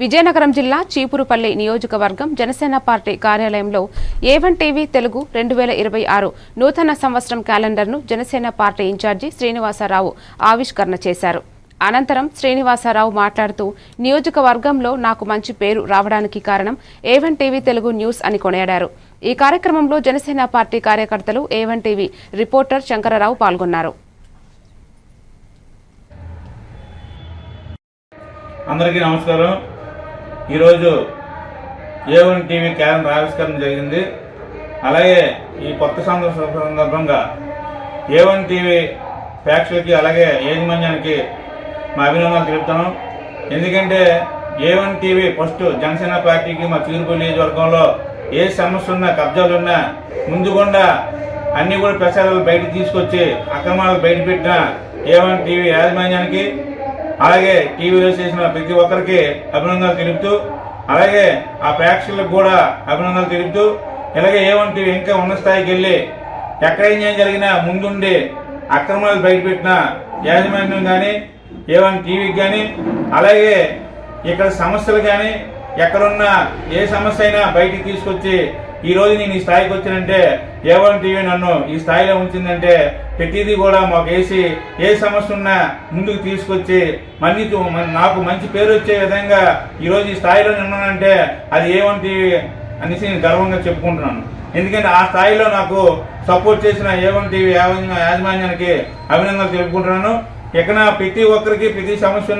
విజయనగరం జిల్లా చీపురుపల్లి నియోజకవర్గం జనసేన పార్టీ కార్యాలయంలో ఏవన్ టీవీ తెలుగు రెండు వేల ఇరవై ఆరు నూతన సంవత్సరం క్యాలెండర్ను జనసేన పార్టీ ఇన్ఛార్జి శ్రీనివాసరావు ఆవిష్కరణ చేశారు. అనంతరం శ్రీనివాసరావు మాట్లాడుతూ నియోజకవర్గంలో నాకు మంచి పేరు రావడానికి కారణం ఏవన్ టీవీ తెలుగు న్యూస్ అని కొనియాడారు. ఈ కార్యక్రమంలో జనసేన పార్టీ కార్యకర్తలు A one TV reporter Shankararao పాల్గొన్నారు. అందరికీ నమస్కారం. ఈరోజు ఏ వన్ టీవీ క్యాలెండర్ ఆవిష్కరణ జరిగింది. అలాగే ఈ కొత్త సంవత్సరం సందర్భంగా ఏ వన్ టీవీ ప్రేక్షకులకి అలాగే యాజమాన్యానికి మా అభినందనలు తెలుపుతాను ఎందుకంటే A one TV first Janasena పార్టీకి మా చీరుపల్లి నియోజకవర్గంలో ఏ సమస్య ఉన్నా కబ్జాలు ఉన్నా ముందుకుండా అన్ని కూడా ప్రచారాలు బయటకు తీసుకొచ్చి అక్రమాలు బయట పెట్టిన ఏ వన్ టీవీ యాజమాన్యానికి అలాగే టీవీలో చేసిన ప్రతి ఒక్కరికి అభినందనలు తెలుపుతూ అలాగే ఆ ప్రేక్షకులకు కూడా అభినందనలు తెలుపుతూ ఇలాగే ఏమంటే ఇంకా ఉన్న స్థాయికి వెళ్ళి ఎక్కడ ఏం జరిగినా ముందుండి అక్రమాలు బయటపెట్టిన యాజమాన్యం కానీ ఏమైనా టీవీకి కానీ అలాగే ఇక్కడ సమస్యలు కానీ ఎక్కడున్న ఏ సమస్య అయినా బయటికి తీసుకొచ్చి ఈ రోజు నేను ఈ స్థాయికి వచ్చానంటే ఏవన్ టీవీ నన్ను ఈ స్థాయిలో ఉంచిందంటే ప్రతిదీ కూడా మాకు వేసి ఏ సమస్య ఉన్నా ముందుకు తీసుకొచ్చి మళ్ళీ నాకు మంచి పేరు వచ్చే విధంగా ఈరోజు ఈ స్థాయిలో ఉన్నానంటే అది ఏవన్ టీవీ అనేసి నేను గర్వంగా చెప్పుకుంటున్నాను. ఎందుకంటే ఆ స్థాయిలో నాకు సపోర్ట్ చేసిన ఏవన్ టీవీ యాజమాన్యానికి అభినందనలు తెలుపుకుంటున్నాను. ఇక్కడ ప్రతి ఒక్కరికి ప్రతి సమస్య